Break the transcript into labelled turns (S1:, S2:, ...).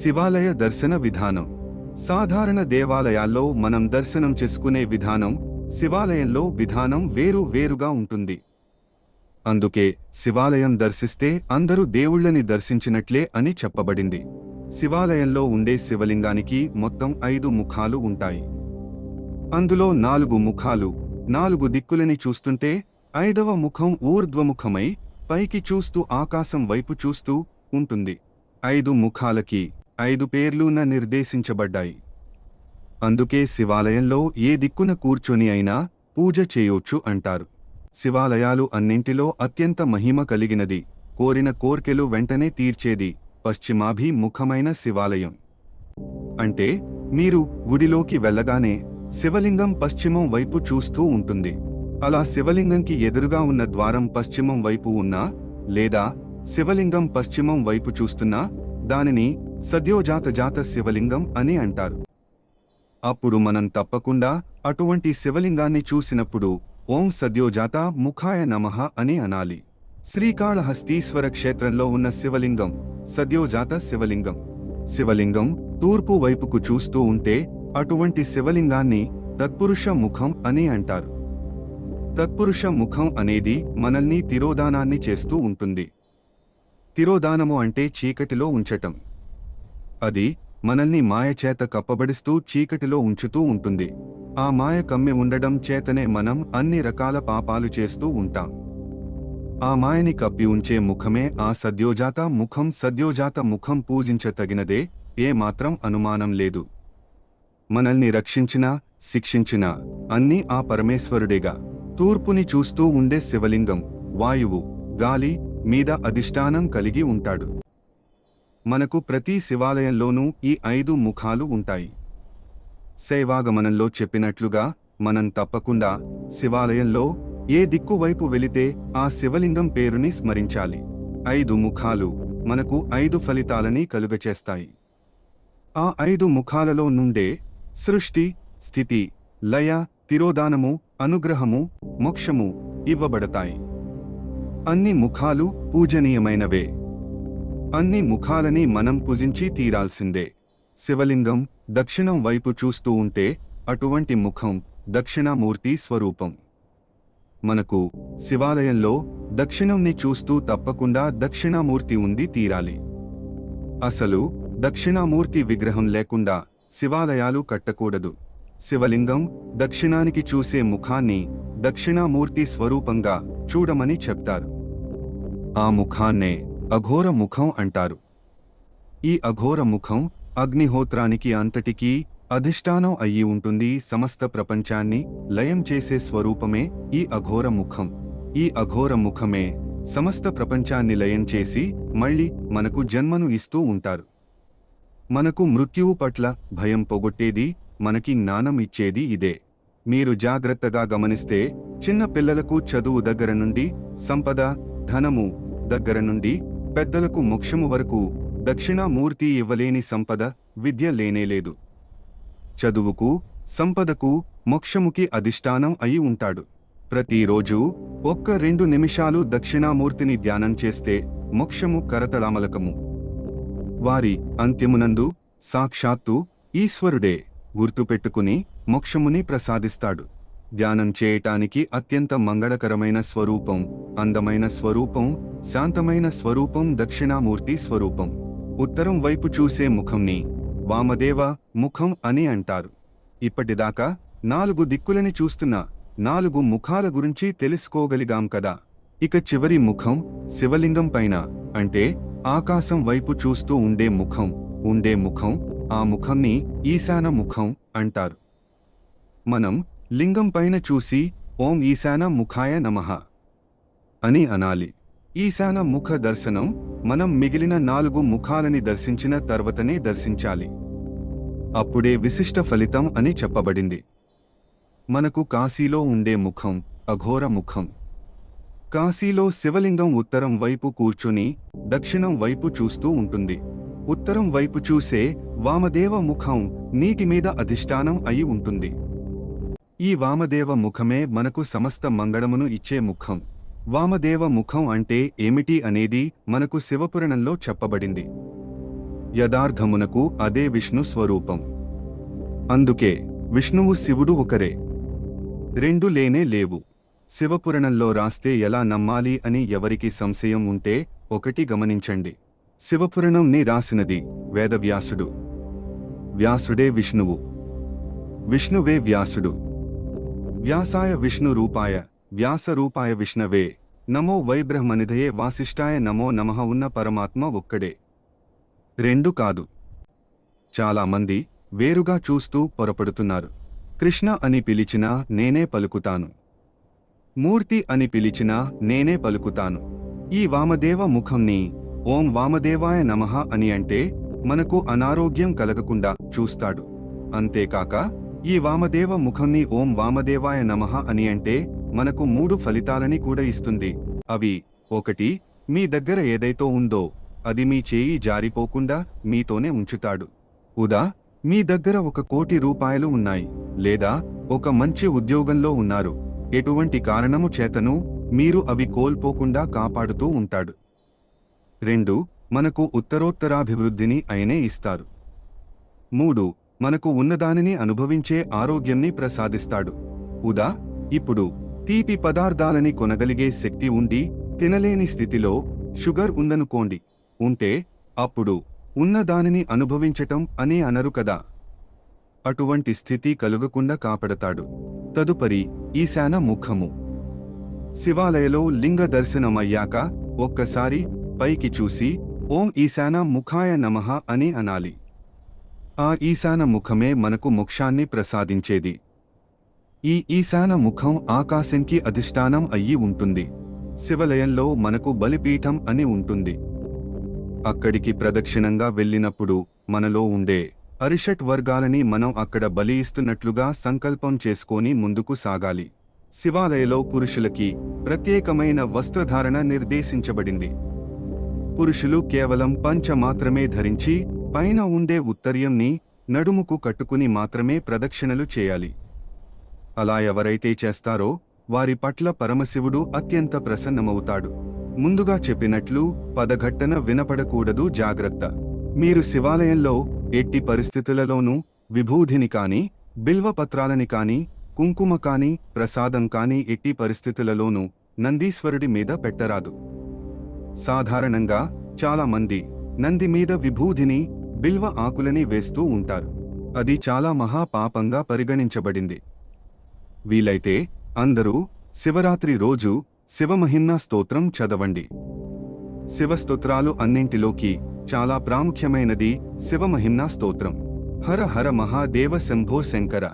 S1: శివాలయ దర్శన విధానం. సాధారణ దేవాలయాల్లో మనం దర్శనం చేసుకునే విధానం శివాలయంలో విధానం వేరు వేరుగా ఉంటుంది. అందుకే శివాలయం దర్శిస్తే అందరూ దేవుళ్ళని దర్శించినట్లే అని చెప్పబడింది. శివాలయంలో ఉండే శివలింగానికి మొత్తం ఐదు ముఖాలు ఉంటాయి. అందులో నాలుగు ముఖాలు నాలుగు దిక్కులని చూస్తుంటే ఐదవ ముఖం ఊర్ధ్వముఖమై పైకి చూస్తూ ఆకాశం వైపు చూస్తూ ఉంటుంది. ఐదు ముఖాలకి ఐదు పేర్లున నిర్దేశించబడ్డాయి. అందుకే శివాలయంలో ఏ దిక్కున కూర్చొని అయినా పూజ చేయొచ్చు అంటారు. శివాలయాలు అన్నింటిలో అత్యంత మహిమ కలిగినది. కోరిన కోర్కెలు వెంటనే తీర్చేది పశ్చిమాభిముఖమైన శివాలయం. అంటే మీరు గుడిలోకి వెళ్ళగానే శివలింగం పశ్చిమం వైపు చూస్తూ ఉంటుంది. అలా శివలింగంకి ఎదురుగా ఉన్న ద్వారం పశ్చిమం వైపు ఉన్నా లేదా శివలింగం పశ్చిమం వైపు చూస్తున్నా దానిని సద్యోజాత జాత శివలింగం అని అంటారు. అప్పుడు మనం తప్పకుండా అటువంటి శివలింగాన్ని చూసినప్పుడు ఓం సద్యోజాత ముఖాయ నమః అని అనాలి. శ్రీకాళహస్తీశ్వర క్షేత్రంలో ఉన్న శివలింగం సద్యోజాత శివలింగం. శివలింగం తూర్పు వైపుకు చూస్తూ ఉంటే అటువంటి శివలింగాన్ని తత్పురుష ముఖం అని అంటారు. తత్పురుష ముఖం అనేది మనల్ని తిరోదానాన్ని చేస్తూ ఉంటుంది. తిరోదానము అంటే చీకటిలో ఉంచటం. అది మనల్ని మాయచేత కప్పబడిస్తూ చీకటిలో ఉంచుతూ ఉంటుంది. ఆ మాయ కమ్మి ఉండడం చేతనే మనం అన్ని రకాల పాపాలు చేస్తూ ఉంటాం. ఆ మాయని కప్పి ఉంచే ముఖమే ఆ సద్యోజాత ముఖం. సద్యోజాత ముఖం పూజించతగినదే ఏ మాత్రం అనుమానం లేదు. మనల్ని రక్షించినా శిక్షించినా అన్నీ ఆ పరమేశ్వరుడేగా. తూర్పుని చూస్తూ ఉండే శివలింగం వాయువు గాలి మీద అధిష్టానం కలిగి ఉంటాడు. మనకు ప్రతి శివాలయంలోనూ ఈ ఐదు ముఖాలు ఉంటాయి. సేవాగమనంలో చెప్పినట్లుగా మనం తప్పకుండా శివాలయంలో ఏ దిక్కు వైపు వెళితే ఆ శివలింగం పేరుని స్మరించాలి. ఐదు ముఖాలు మనకు ఐదు ఫలితాలని కలుగచేస్తాయి. ఆ ఐదు ముఖాలలో నుండే సృష్టి స్థితి లయ తిరోదానము అనుగ్రహము మోక్షము ఇవ్వబడతాయి. అన్ని ముఖాలు పూజనీయమైనవే. అన్ని ముఖాలని మనం పూజించి తీరాల్సిందే. శివలింగం దక్షిణం వైపు చూస్తూ ఉంటే అటువంటి ముఖం దక్షిణామూర్తి స్వరూపం. మనకు శివాలయంలో దక్షిణంని చూస్తూ తప్పకుండా దక్షిణామూర్తి ఉంది తీరాలి. అసలు దక్షిణామూర్తి విగ్రహం లేకుండా శివాలయాలు కట్టకూడదు. శివలింగం దక్షిణానికి చూసే ముఖాన్ని దక్షిణామూర్తి స్వరూపంగా చూడమని చెప్తారు. ఆ ముఖాన్నే అఘోర ముఖం అంటారు. ఈ అఘోర ముఖం అగ్నిహోత్రానికి అంతటికీ అధిష్టానం అయ్యి ఉంటుంది సమస్త ప్రపంచాన్ని లయం చేసే స్వరూపమే ఈ అఘోర ముఖం. ఈ అఘోర ముఖమే సమస్త ప్రపంచాన్ని లయం చేసి మళ్ళీ మనకు జన్మను ఇస్తూ ఉంటారు. మనకు మృత్యువు పట్ల భయం పోగొట్టేది మనకి జ్ఞానం ఇచ్చేది ఇదే. మీరు జాగ్రత్తగా గమనిస్తే చిన్న పిల్లలకు చదువు దగ్గర నుండి సంపద ధనము దగ్గర నుండి పెద్దలకు మోక్షము వరకు దక్షిణామూర్తి ఇవ్వలేని సంపద విద్య లేనేలేదు చదువుకు సంపదకు మోక్షముకి అధిష్టానం అయి ఉంటాడు. ప్రతిరోజు ఒక్క రెండు నిమిషాలు దక్షిణామూర్తిని ధ్యానం చేస్తే మోక్షము కరతళామలకము వారి అంత్యమునందు సాక్షాత్తు ఈశ్వరుడే గుర్తుపెట్టుకుని మోక్షముని ప్రసాదిస్తాడు. ధ్యానం చేయటానికి అత్యంత మంగళకరమైన స్వరూపం అందమైన స్వరూపం శాంతమైన స్వరూపం దక్షిణామూర్తి స్వరూపం. ఉత్తరం వైపు చూసే ముఖంని వామదేవ ముఖం అని అంటారు. ఇప్పటిదాకా నాలుగు దిక్కులని చూస్తున్న నాలుగు ముఖాల గురించి తెలుసుకోగలిగాం కదా. ఇక చివరి ముఖం శివలింగం పైన అంటే ఆకాశం వైపు చూస్తూ ఉండే ముఖం ఉండే ముఖం ఆ ముఖంని ఈశాన ముఖం అంటారు. మనం లింగం పైన చూసి ఓం ఈశాన ముఖాయ నమః అని అనాలి. ఈశాన ముఖ దర్శనం మనం మిగిలిన నాలుగు ముఖాలని దర్శించిన తర్వతనే దర్శించాలి. అప్పుడే విశిష్ట ఫలితం అని చెప్పబడింది. మనకు కాశీలో ఉండే ముఖం అఘోర ముఖం. కాశీలో శివలింగం ఉత్తరం వైపు కూర్చుని దక్షిణం వైపు చూస్తూ ఉంటుంది. ఉత్తరం వైపు చూసే వామదేవ ముఖం నీటి మీద అధిష్టానం అయి ఉంటుంది. ఈ వామదేవ ముఖమే మనకు సమస్త మంగళమును ఇచ్చే ముఖం. వామదేవ ముఖం అంటే ఏమిటి అనేది మనకు శివపురాణంలో చెప్పబడింది. యథార్థమునకు అదే విష్ణు స్వరూపం. అందుకే విష్ణువు శివుడు ఒకరే. రెండు లేనే లేవు. శివపురాణంలో రాస్తే ఎలా నమ్మాలి అని ఎవరికి సంశయం ఉంటే ఒకటి గమనించండి. శివపురాణంని రాసినది వేదవ్యాసుడు. వ్యాసుడే విష్ణువు. విష్ణువే వ్యాసుడు. వ్యాసాయ విష్ణు రూపాయ వ్యాస రూపాయ విష్ణవే నమో వైబ్రహ్మనిధయే వాసిష్ఠాయ నమో నమః ఉన్న పరమాత్మ ఒక్కడే. రెండు కాదు. చాలా మంది వేరుగా చూస్తూ పొరపడుతున్నారు. కృష్ణ అని పిలిచినా నేనే పలుకుతాను. మూర్తి అని పిలిచినా నేనే పలుకుతాను. ఈ వామదేవ ముఖంని ఓం వామదేవాయ నమః అని అంటే మనకు అనారోగ్యం కలగకుండా చూస్తాడు. అంతేకాక ఈ వామదేవ ముఖంని ఓం వామదేవాయ నమః అని అంటే మనకు మూడు ఫలితాలని కూడా ఇస్తుంది. అవి ఒకటి మీ దగ్గర ఏదైతో ఉందో అది మీ చేయి జారిపోకుండా మీతోనే ఉంచుతాడు. ఉదా మీ దగ్గర ఒక కోటి రూపాయలు ఉన్నాయి లేదా ఒక మంచి ఉద్యోగంలో ఉన్నారు. ఎటువంటి కారణము చేతను మీరు అవి కోల్పోకుండా కాపాడుతూ ఉంటాడు. రెండు మనకు ఉత్తరోత్తరాభివృద్ధిని ఆయనే ఇస్తారు. మూడు మనకు ఉన్నదానిని అనుభవించే ఆరోగ్యంని ప్రసాదిస్తాడు. ఉదా ఇప్పుడు తీపి పదార్థాలని కొనగలిగే శక్తి ఉండి తినలేని స్థితిలో షుగర్ ఉందనుకోండి. ఉంటే అప్పుడు ఉన్నదానిని అనుభవించటం అని అనరు కదా. అటువంటి స్థితి కలుగకుండా కాపాడతాడు. తదుపరి ఈశాన ముఖము. శివాలయలో లింగ దర్శనమయ్యాక ఒక్కసారి పైకి చూసి ఓం ఈశాన ముఖాయ నమః అని అనాలి. ఆ ఈశాన ముఖమే మనకు మోక్షాన్ని ప్రసాదించేది. ఈ ఈశాన ముఖం ఆకాశంకి అధిష్టానం అయ్యి ఉంటుంది. శివలయంలో మనకు బలిపీఠం అని ఉంటుంది. అక్కడికి ప్రదక్షిణంగా వెళ్ళినప్పుడు మనలో ఉండే అరిషట్ వర్గాలని మనం అక్కడ బలి ఇస్తున్నట్లుగా సంకల్పం చేసుకొని ముందుకు సాగాలి. శివాలయలో పురుషులకి ప్రత్యేకమైన వస్త్రధారణ నిర్దేశించబడింది. పురుషులు కేవలం పంచ మాత్రమే ధరించి పైన ఉండే ఉత్తర్యంని నడుముకు కట్టుకుని మాత్రమే ప్రదక్షిణలు చేయాలి. అలా ఎవరైతే చేస్తారో వారి పట్ల పరమశివుడు అత్యంత ప్రసన్నమవుతాడు. ముందుగా చెప్పినట్లు పదఘట్టన వినపడకూడదు జాగ్రత్త. మీరు శివాలయంలో ఎట్టి పరిస్థితులలోనూ విభూధిని కాని బిల్వపత్రాలని కాని కుంకుమ కాని ప్రసాదం కాని ఎట్టి పరిస్థితులలోనూ నందీశ్వరుడి మీద పెట్టరాదు. సాధారణంగా చాలామంది నంది మీద విభూధిని బిల్వ ఆకులని వేస్తూ ఉంటారు. అది చాలా మహాపాపంగా పరిగణించబడింది. వీలైతే అందరూ శివరాత్రి రోజు శివమహిన్నా స్తోత్రం చదవండి. శివస్తోత్రాలు అన్నింటిలోకి చాలా ప్రాముఖ్యమైనది శివమహిమ్నా స్తోత్రం. హర హర మహాదేవ శంభో శంకర.